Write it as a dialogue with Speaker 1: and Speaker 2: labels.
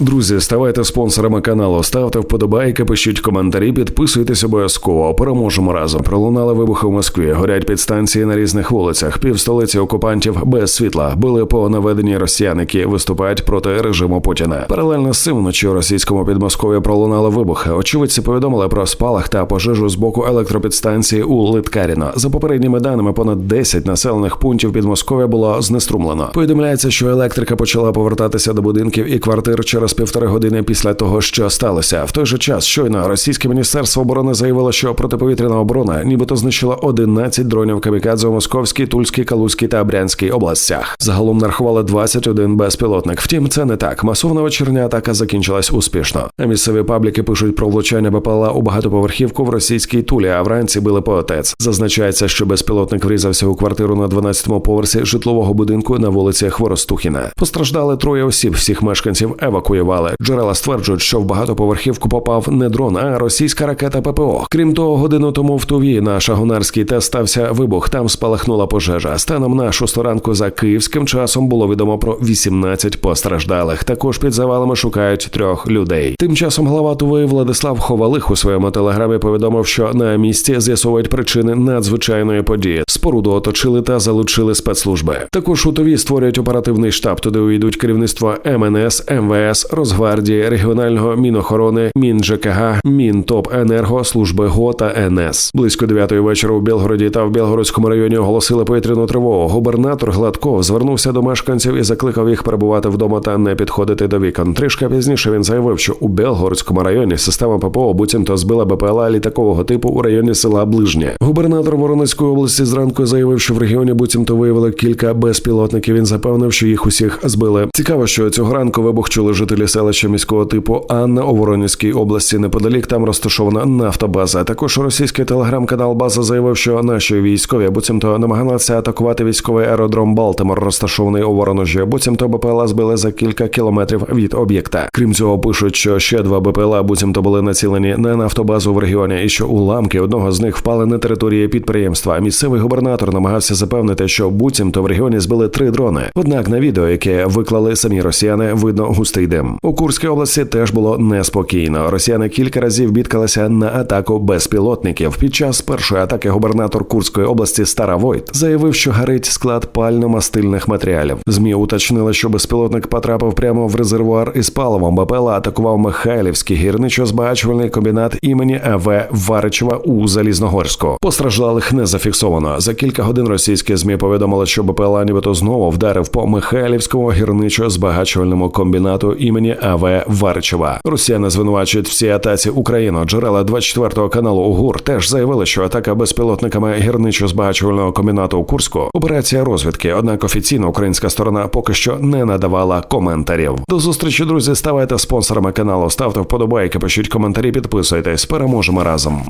Speaker 1: Друзі, ставайте спонсорами каналу, ставте вподобайки, пишіть коментарі, підписуйтесь обов'язково. Переможемо разом. Пролунали вибухи в Москві. Горять підстанції на різних вулицях. Півстолиці окупантів без світла. Били по наведенні росіян, які виступають проти режиму Путіна. Паралельно з цим вночі у російському Підмосков'ї пролунали вибухи. Очевидці повідомили про спалах та пожежу з боку електропідстанції у Литкаріно. За попередніми даними, понад 10 населених пунктів Підмосков'я було знеструмлено. Повідомляється, що електрика почала повертатися до будинків і квартир через півтори години після того, що сталося. В той же час щойно російське міністерство оборони заявило, що протиповітряна оборона нібито знищила 11 дронів камікадзе у Московській, Тульській, Калузькій та Брянській областях. Загалом нарахували 21 безпілотник. Втім, це не так. Масовна вечірня атака закінчилась успішно. Місцеві пабліки пишуть про влучання БПЛА у багатоповерхівку в російській тулі, а вранці били по отець. Зазначається, що безпілотник врізався у квартиру на 12-му поверсі житлового будинку на вулиці Хворостухіна. Постраждали троє осіб. Всіх мешканців евакуювали. Джерела стверджують, що в багатоповерхівку попав не дрон, а російська ракета ППО. Крім того, годину тому в Туві на Шагонарській ТЕС стався вибух. Там спалахнула пожежа. Станом на шосту ранку за київським часом було відомо про 18 постраждалих. Також під завалами шукають трьох людей. Тим часом глава Туви Владислав Ховалих у своєму телеграмі повідомив, що на місці з'ясовують причини надзвичайної події. Споруду оточили та залучили спецслужби. Також у Туві створюють оперативний штаб. Туди увійдуть керівництво МНС, МВС, Росгвардії, регіонального Мінохорони, МінЖКГ, Мінтопенерго, служби ГО та НС. Близько 9 вечора у Білгороді та в Білгородському районі оголосили повітряну тривогу. Губернатор Гладков звернувся до мешканців і закликав їх перебувати вдома та не підходити до вікон. Трішки пізніше він заявив, що у Білгородському районі система ППО буцімто збила БПЛА літакового типу у районі села Ближнє. Губернатор Воронезької області зранку заявив, що в регіоні буцімто виявили кілька безпілотників. Він запевнив, що їх усіх збили. Цікаво, що цього ранку вибух чули жителі селища міського типу Анна у Воронезькій області. Неподалік там розташована нафтобаза. Також російський телеграм-канал База заявив, що наші військові буцімто намагалися атакувати військовий аеродром Балтимор, розташований у Воронежі. Буцімто БПЛА збили за кілька кілометрів від об'єкта. Крім цього, пишуть, що ще два БПЛА буцімто були націлені на нафтобазу в регіоні, і що уламки одного з них впали на території підприємства. Місцевий губернатор намагався запевнити, що буцімто в регіоні збили три дрони. Однак на відео, яке виклали самі росіяни, видно густий дим. У Курській області теж було неспокійно. Росіяни кілька разів бідкалися на атаку безпілотників. Під час першої атаки губернатор Курської області Стара Войт заявив, що горить склад пально-мастильних матеріалів. Змі уточнили, що безпілотник потрапив прямо в резервуар із паливом. БПЛА атакував Михайлівський гірничо-збагачувальний комбінат імені А.В. Варичева у Залізногорську. Постраждалих не зафіксовано. За кілька годин російські змі повідомили, що БПЛА нібито знову вдарив по Михайлівському гірничо-збагачувальному комбінату імені А.В. Варичева. Росіяни звинувачують всі атаці Україну. Джерела 24 каналу УГУР теж заявили, що атака безпілотниками гірничо-збагачувального комбінату у Курську операція розвідки. Однак офіційно українська сторона поки що не надавала коментарів. До зустрічі, друзі. Ставайте спонсорами каналу, ставте вподобайки, пишіть коментарі, підписуйтесь. Переможемо разом.